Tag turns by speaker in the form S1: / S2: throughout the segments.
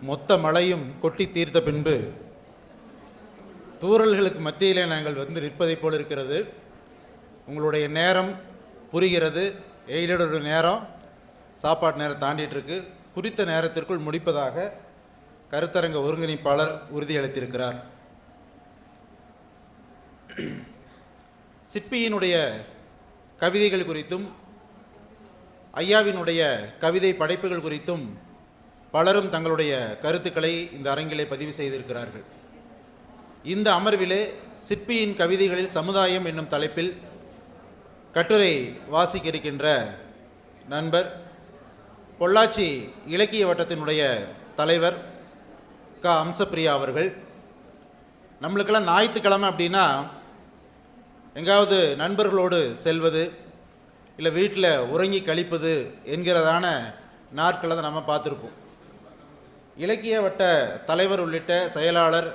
S1: மொத்த மழையும் கொட்டி தீர்த்த பின்பு தூறல்களுக்கு மத்தியிலே நாங்கள் வந்து நிற்பதைப் போல் இருக்கிறது. உங்களுடைய நேரம் புரிகிறது. எயிலோட நேரம் சாப்பாட்டு நேரம் தாண்டிட்டு இருக்கு குறித்த நேரத்திற்குள் முடிப்பதாக கருத்தரங்க ஒருங்கிணைப்பாளர் உறுதியளித்திருக்கிறார். சிற்பியினுடைய கவிதைகள் குறித்தும் ஐயாவினுடைய கவிதை படைப்புகள் குறித்தும் பலரும் தங்களுடைய கருத்துக்களை இந்த அரங்கிலே பதிவு செய்திருக்கிறார்கள். இந்த அமர்விலே சிற்பியின் கவிதைகளில் சமுதாயம் என்னும் தலைப்பில் கட்டுரை வாசிக்க இருக்கின்ற நண்பர் பொள்ளாச்சி இலக்கிய வட்டத்தினுடைய தலைவர் க. அம்சப்பிரியா அவர்கள். நம்மளுக்கெல்லாம் ஞாயிற்றுக்கிழமை அப்படின்னா எங்காவது நண்பர்களோடு செல்வது இல்லை வீட்டில் உறங்கி கழிப்பது என்கிறதான நாட்களை தான் நம்ம பார்த்துருப்போம். இலக்கிய வட்ட தலைவர் உள்ளிட்ட செயலாளர்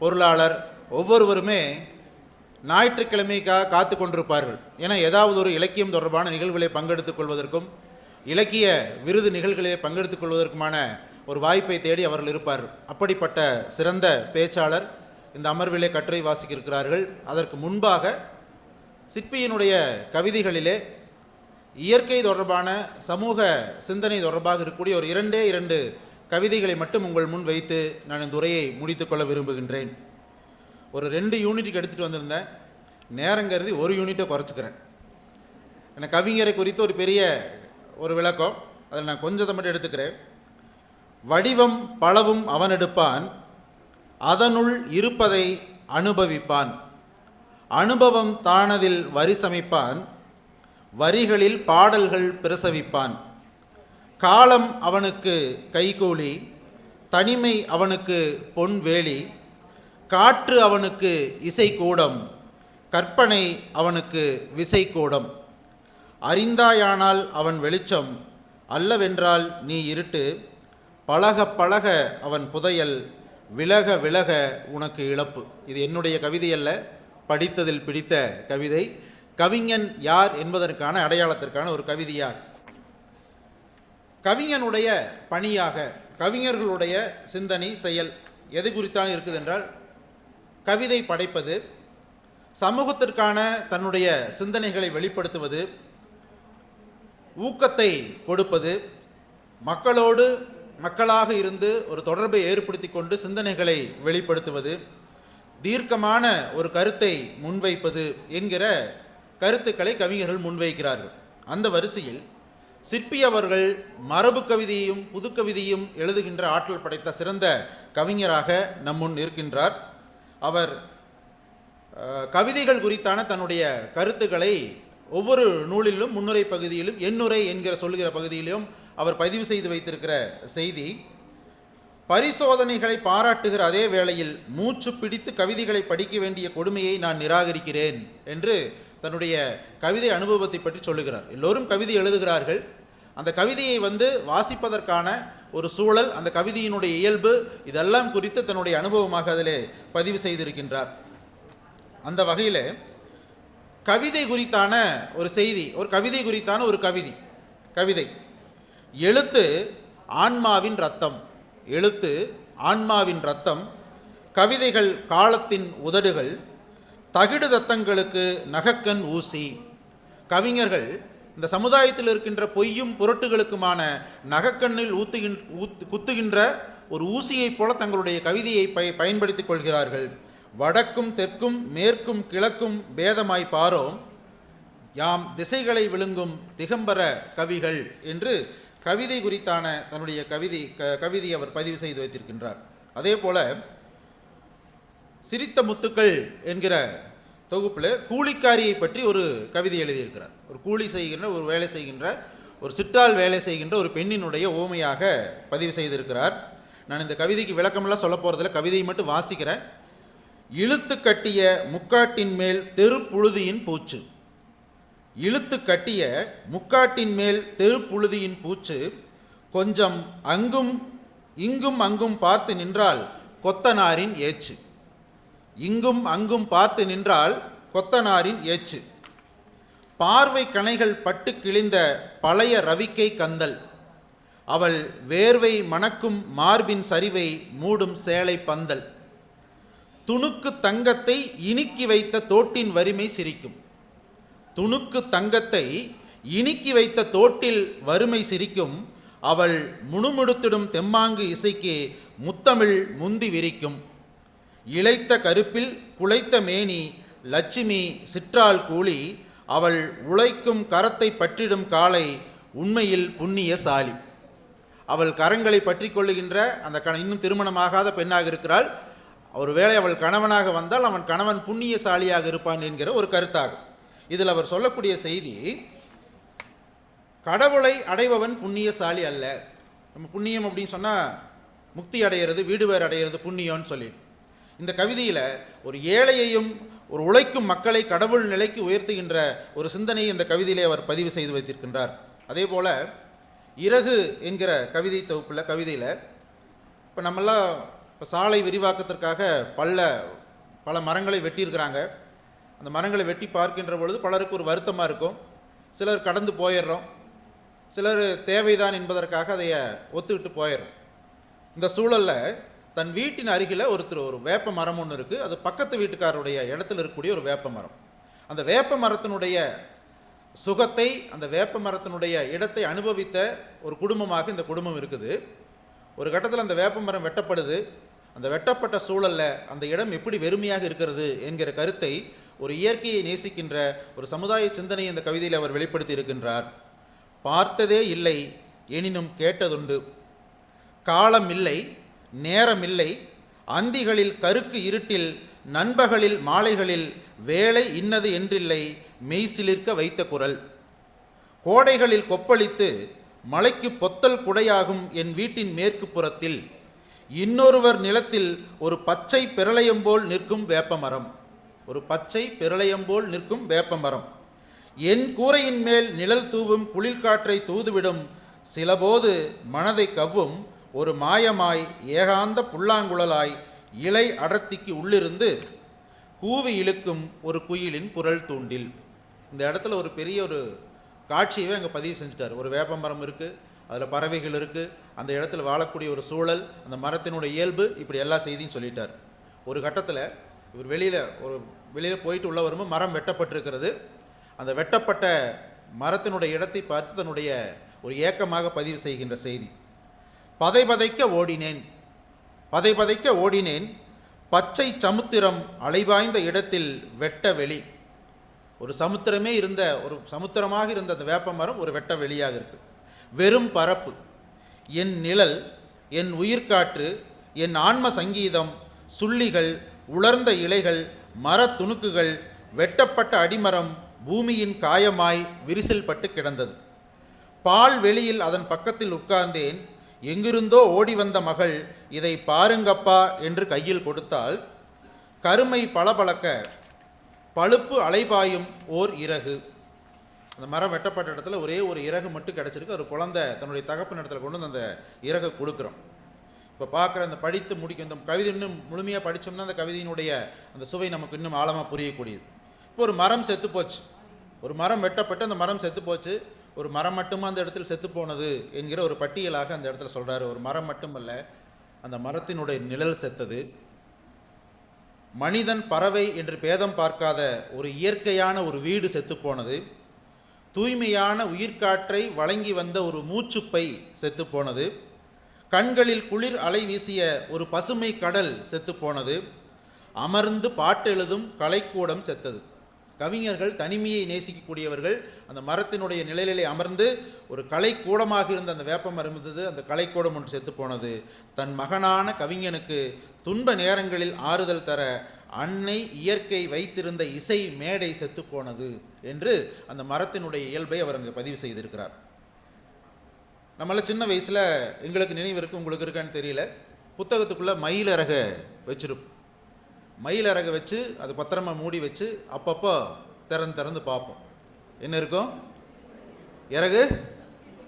S1: பொருளாளர் ஒவ்வொருவருமே ஞாயிற்றுக்கிழமைக்காக காத்து கொண்டிருப்பார்கள். என ஏதாவது ஒரு இலக்கியம் தொடர்பான நிகழ்வுகளை பங்கெடுத்துக் கொள்வதற்கும் இலக்கிய விருது நிகழ்வுகளிலே பங்கெடுத்துக் கொள்வதற்குமான ஒரு வாய்ப்பை தேடி அவர்கள் இருப்பார்கள். அப்படிப்பட்ட சிறந்த பேச்சாளர் இந்த அமர்விலே கட்டுரை வாசிக்கிருக்கிறார்கள். அதற்கு முன்பாக சிற்பியினுடைய கவிதைகளிலே இயற்கை தொடர்பான சமூக சிந்தனை தொடர்பாக இருக்கக்கூடிய ஒரு இரண்டே இரண்டு கவிதைகளை மட்டும் உங்கள் முன் வைத்து நான் இந்த உரையை முடித்துக்கொள்ள விரும்புகின்றேன். ஒரு ரெண்டு யூனிட்டுக்கு எடுத்துகிட்டு வந்திருந்தேன். நேரங்கிறது ஒரு யூனிட்டை குறைச்சிக்கிறேன். எனக்கு கவிஞரை குறித்து ஒரு பெரிய ஒரு விளக்கம். அதில் நான் கொஞ்சத்தை மட்டும் எடுத்துக்கிறேன். வடிவம் பலவும் அவன் எடுப்பான் அதனுள் இருப்பதை அனுபவிப்பான். அனுபவம் தானதில் வரி சமைப்பான். வரிகளில் பாடல்கள் பிரசவிப்பான். காலம் அவனுக்கு கைகூலி தனிமை அவனுக்கு பொன்வேலி காற்று அவனுக்கு இசைக்கூடம் கற்பனை அவனுக்கு விசைக்கூடம். அறிந்தாயானால் அவன் வெளிச்சம் அல்லவென்றால் நீ இருட்டு பழக பழக அவன் புதையல் விலக விலக உனக்கு இழப்பு. இது என்னுடைய கவிதை அல்ல படித்ததில் பிடித்த கவிதை. கவிஞன் யார் என்பதற்கான அடையாளத்திற்கான ஒரு கவிதையார். கவிஞனுடைய பணியாக கவிஞர்களுடைய சிந்தனை செயல் எது குறித்தான் இருக்குது என்றால் கவிதை படைப்பது சமூகத்திற்கான தன்னுடைய சிந்தனைகளை வெளிப்படுத்துவது ஊக்கத்தை கொடுப்பது மக்களோடு மக்களாக இருந்து ஒரு தொடர்பை ஏற்படுத்தி கொண்டு சிந்தனைகளை வெளிப்படுத்துவது தீர்க்கமான ஒரு கருத்தை முன்வைப்பது என்கிற கருத்துக்களை கவிஞர்கள் முன்வைக்கிறார்கள். அந்த வரிசையில் சிற்பி அவர்கள் மரபு கவிதையும் புது கவிதையும் எழுதுகின்ற ஆற்றல் படைத்த சிறந்த கவிஞராக நம்முன் இருக்கின்றார் அவர் கவிதைகள் குறித்தான தன்னுடைய கருத்துக்களை ஒவ்வொரு நூலிலும் முன்னுரை பகுதியிலும் எண்ணுரை என்கிற சொல்லுகிற பகுதியிலும் அவர் பதிவு செய்து வைத்திருக்கிற செய்தி. பரிசோதனைகளை பாராட்டுகிற அதே வேளையில் மூச்சு பிடித்து கவிதைகளை படிக்க வேண்டிய கொடுமையை நான் நிராகரிக்கிறேன் என்று தன்னுடைய கவிதை அனுபவத்தை பற்றி சொல்லுகிறார். எல்லோரும் கவிதை எழுதுகிறார்கள். அந்த கவிதையை வந்து வாசிப்பதற்கான ஒரு சூழல் அந்த கவிதையினுடைய இயல்பு இதெல்லாம் குறித்து தன்னுடைய அனுபவமாக அதிலே பதிவு செய்திருக்கின்றார். அந்த வகையில் கவிதை குறித்தான ஒரு செய்தி ஒரு கவிதை குறித்தான ஒரு கவிதை கவிதை. எழுத்து ஆன்மாவின் ரத்தம் எழுத்து ஆன்மாவின் ரத்தம் கவிதைகள் காலத்தின் உதடுகள் தகிடு தத்தங்களுக்கு நகக்கன் ஊசி. கவிஞர்கள் இந்த சமுதாயத்தில் இருக்கின்ற பொய்யும் புரட்டுகளுக்குமான நகக்கண்ணில் ஊத்துகின் ஊத்து குத்துகின்ற ஒரு ஊசியைப் போல தங்களுடைய கவிதையை பய பயன்படுத்திக் கொள்கிறார்கள். வடக்கும் தெற்கும் மேற்கும் கிழக்கும் பேதமாய் பாரோம் யாம் திசைகளை விழுங்கும் திகம்பர கவிகள் என்று கவிதை குறித்தான தன்னுடைய கவிதை க கவிதை அவர் பதிவு செய்து வைத்திருக்கின்றார். அதே போல சிரித்த முத்துக்கள் என்கிற தொகுப்பில் கூலிக்காரியை பற்றி ஒரு கவிதை எழுதியிருக்கிறார். ஒரு கூலி செய்கின்ற ஒரு வேலை செய்கின்ற ஒரு சிற்றால் வேலை செய்கின்ற ஒரு பெண்ணினுடைய ஓமையாக பதிவு செய்திருக்கிறார். நான் இந்த கவிதைக்கு விளக்கமெல்லாம் சொல்ல போகிறதில்ல கவிதையை மட்டும் வாசிக்கிறேன். இழுத்து கட்டிய முக்காட்டின் மேல் தெருப்புழுதியின் பூச்சு. இழுத்து கட்டிய முக்காட்டின் மேல் தெருப்புழுதியின் பூச்சு கொஞ்சம் அங்கும் இங்கும் அங்கும் பார்த்து நின்றால் கொத்தனாரின் ஏச்சு. இங்கும் அங்கும் பார்த்து நின்றால் கொத்தனாரின் ஏச்சு. பார்வை கணைகள் பட்டு கிழிந்த பழைய ரவிக்கை கந்தல். அவள் வேர்வை மணக்கும் மார்பின் சரிவை மூடும் சேலை பந்தல். துணுக்கு தங்கத்தை இனிக்கி வைத்த தோட்டின் வறுமை சிரிக்கும். துணுக்கு தங்கத்தை இனிக்கி வைத்த தோட்டில் வறுமை சிரிக்கும். அவள் முணுமுணுத்திடும் தெம்மாங்கு இசைக்கு முத்தமிழ் முந்தி விரிக்கும். இளைத்த கருப்பில் குளைத்த மேனி லட்சுமி சிற்றால் கூலி அவள் உழைக்கும் கரத்தை பற்றிடும் காலை உண்மையில் புண்ணிய சாலி. அவள் கரங்களை பற்றி கொள்ளுகின்ற அந்த கண இன்னும் திருமணமாகாத பெண்ணாக இருக்கிறாள். ஒருவேளை அவள் கணவனாக வந்தால் அவன் கணவன் புண்ணியசாலியாக இருப்பான் என்கிற ஒரு கருத்தாகும் இதில் அவர் சொல்லக்கூடிய செய்தி கடவுளை அடைபவன் புண்ணியசாலி அல்ல. நம்ம புண்ணியம் அப்படின்னு சொன்னால் முக்தி அடையிறது வீடு வேறு அடையிறது புண்ணியம்னு சொல்லி இந்த கவிதையில் ஒரு ஏழையையும் ஒரு உழைக்கும் மக்களை கடவுள் நிலைக்கு உயர்த்துகின்ற ஒரு சிந்தனையை இந்த கவிதையிலே அவர் பதிவு செய்து வைத்திருக்கின்றார். அதே போல் இறகு என்கிற கவிதை தொகுப்பில் கவிதையில் இப்போ நம்மெல்லாம் இப்போ சாலை விரிவாக்கத்திற்காக பல பல மரங்களை வெட்டியிருக்கிறாங்க. அந்த மரங்களை வெட்டி பார்க்கின்ற பொழுது பலருக்கு ஒரு வருத்தமாக இருக்கும். சிலர் கடந்து போயிடுறோம். சிலர் தேவைதான் என்பதற்காக அதை ஒத்துக்கிட்டு போயிடும் இந்த சூழலில் தன் வீட்டின் அருகில் ஒருத்தர் ஒரு வேப்ப மரம் ஒன்று இருக்குது அது பக்கத்து வீட்டுக்காரருடைய இடத்துல இருக்கக்கூடிய ஒரு வேப்ப மரம். அந்த வேப்ப மரத்தினுடைய சுகத்தை அந்த வேப்ப மரத்தினுடைய இடத்தை அனுபவித்த ஒரு குடும்பமாக இந்த குடும்பம் இருக்குது. ஒரு கட்டத்தில் அந்த வேப்ப மரம் வெட்டப்படுது. அந்த வெட்டப்பட்ட சூழலில் அந்த இடம் எப்படி வெறுமையாக இருக்கிறது என்கிற கருத்தை ஒரு இயற்கையை நேசிக்கின்ற ஒரு சமுதாய சிந்தனையை இந்த கவிதையில் அவர் வெளிப்படுத்தி இருக்கின்றார். பார்த்ததே இல்லை எனினும் கேட்டதுண்டு. காலம் இல்லை நேரமில்லை. அந்திகளில் கருக்கு இருட்டில் நண்பகலில் மாலைகளில் வேலை இன்னது என்றில்லை. மெய்சிலிர்க்க வைத்த குரல். கோடைகளில் கொப்பளித்து மலைக்கு பொத்தல் குடையாகும் என் வீட்டின் மேற்கு புறத்தில். இன்னொருவர் நிலத்தில் ஒரு பச்சை பிரளயம் போல் நிற்கும் வேப்பமரம். ஒரு பச்சை பிரளயம் போல் நிற்கும் வேப்பமரம். என் கூரையின் மேல் நிழல் தூவும் குளிர்காற்றை தூதுவிடும். சிலபோது மனதை கவ்வும் ஒரு மாயமாய் ஏகாந்த புல்லாங்குழலாய் இலை அடர்த்திக்கு உள்ளிருந்து கூவி இழுக்கும் ஒரு குயிலின் குரல் தூண்டில். இந்த இடத்துல ஒரு பெரிய ஒரு காட்சியவே அங்கே பதிவு செஞ்சுட்டார். ஒரு வேப்பமரம் இருக்குது அதில் பறவைகள் இருக்குது அந்த இடத்துல வாழக்கூடிய ஒரு சூழல் அந்த மரத்தினுடைய இயல்பு இப்படி எல்லா செய்தியும் சொல்லிட்டார். ஒரு கட்டத்தில் இவர் வெளியில் ஒரு வெளியில் போயிட்டு உள்ள வரும்போது மரம் வெட்டப்பட்டிருக்கிறது. அந்த வெட்டப்பட்ட மரத்தினுடைய இடத்தை பார்த்து தன்னுடைய ஒரு ஏக்கமாக பதிவு செய்கின்ற செய்தி. பதை பதைக்க ஓடினேன். பதை பதைக்க ஓடினேன். பச்சை சமுத்திரம் அலைவாய்ந்த இடத்தில் வெட்ட வெளி. ஒரு சமுத்திரமே இருந்த ஒரு சமுத்திரமாக இருந்த அந்த வேப்ப மரம் ஒரு வெட்ட வெளியாக இருக்கு. வெறும் பரப்பு. என் நிழல் என் உயிர்காற்று என் ஆன்ம சங்கீதம் சுள்ளிகள் உலர்ந்த இலைகள் மரத் துணுக்குகள் வெட்டப்பட்ட அடிமரம் பூமியின் காயமாய் விரிசல் பட்டு கிடந்தது. பால் வெளியில் அதன் பக்கத்தில் உட்கார்ந்தேன். எங்கிருந்தோ ஓடி வந்த மகள் இதை பாருங்கப்பா என்று கையில் கொடுத்தால் கருமை பளபளக்க பழுப்பு அலைபாயும் ஓர் இறகு. அந்த மரம் வெட்டப்பட்ட இடத்துல ஒரே ஒரு இறகு மட்டும் கிடச்சிருக்கு. ஒரு குழந்தை தன்னுடைய தகப்பு இடத்துல கொண்டு வந்து அந்த இறகை கொடுக்குறோம். இப்போ பார்க்குற அந்த படித்து முடிக்கும் இந்த கவிதை இன்னும் முழுமையாக படித்தோம்னா அந்த கவிதையினுடைய அந்த சுவை நமக்கு இன்னும் ஆழமாக புரியக்கூடியது. இப்போ ஒரு மரம் செத்து போச்சு. ஒரு மரம் வெட்டப்பட்டு அந்த மரம் செத்து போச்சு. ஒரு மரம் மட்டுமா அந்த இடத்துல செத்து போனது என்கிற ஒரு பட்டியலாக அந்த இடத்துல சொல்கிறாரு ஒரு மரம் மட்டுமல்ல அந்த மரத்தினுடைய நிழல் செத்தது. மனிதன் பறவை என்று பேதம் பார்க்காத ஒரு இயற்கையான ஒரு வீடு செத்துப்போனது தூய்மையான உயிர்காற்றை வழங்கி வந்த ஒரு மூச்சுப்பை செத்துப்போனது கண்களில் குளிர் அலை வீசிய ஒரு பசுமை கடல் செத்துப்போனது அமர்ந்து பாட்டெழுதும் கலைக்கூடம் செத்தது. கவிஞர்கள் தனிமையை நேசிக்கக்கூடியவர்கள் அந்த மரத்தினுடைய நிழலிலே அமர்ந்து ஒரு கலைக்கூடமாக இருந்த அந்த வேப்பம் இருந்தது. அந்த கலைக்கூடம் ஒன்று செத்து போனது. தன் மகனான கவிஞனுக்கு துன்ப நேரங்களில் ஆறுதல் தர அன்னை இயற்கை வைத்திருந்த இசை மேடை செத்து போனது என்று அந்த மரத்தினுடைய இயல்பை அவர் அங்கே பதிவு செய்திருக்கிறார். நம்மள சின்ன வயசில் எங்களுக்கு நினைவு இருக்குது உங்களுக்கு இருக்கான்னு தெரியல. புத்தகத்துக்குள்ளே மயிலறக வச்சிருப்போம். மயிலறக வச்சு அது பத்திரமா மூடி வச்சு அப்பப்போ திறந்து திறந்து பார்ப்போம். என்ன இருக்கும்? இறகு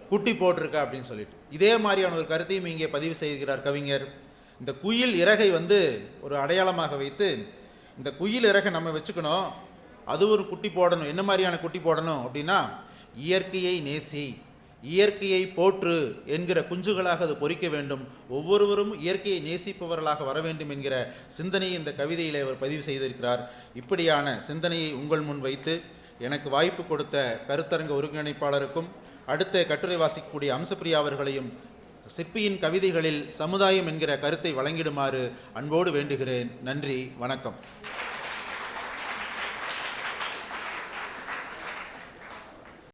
S1: குட்டி போட்டிருக்கா அப்படின்னு சொல்லிட்டு. இதே மாதிரியான ஒரு கருத்தையும் இங்கே பதிவு செய்கிறார் கவிஞர். இந்த குயில் இறகை வந்து ஒரு அடையாளமாக வைத்து இந்த குயில் இறகை நம்ம வச்சுக்கணும் அது ஒரு குட்டி போடணும் என்ன மாதிரியான குட்டி போடணும் அப்படின்னா இயற்கையை நேசி இயற்கையை போற்று என்கிற குஞ்சுகளாக அது பொறிக்க வேண்டும். ஒவ்வொருவரும் இயற்கையை நேசிப்பவர்களாக வர வேண்டும் என்கிற சிந்தனையை இந்த கவிதையில் அவர் பதிவு செய்திருக்கிறார். இப்படியான சிந்தனையை உங்கள் முன் வைத்து எனக்கு வாய்ப்பு கொடுத்த கருத்தரங்க ஒருங்கிணைப்பாளருக்கும் அடுத்த கட்டுரை வாசிக்கக்கூடிய அம்சப்பிரியா அவர்களையும் சிற்பியின் கவிதைகளில் சமுதாயம் என்கிற கருத்தை வழங்கிடுமாறு அன்போடு வேண்டுகிறேன். நன்றி வணக்கம்.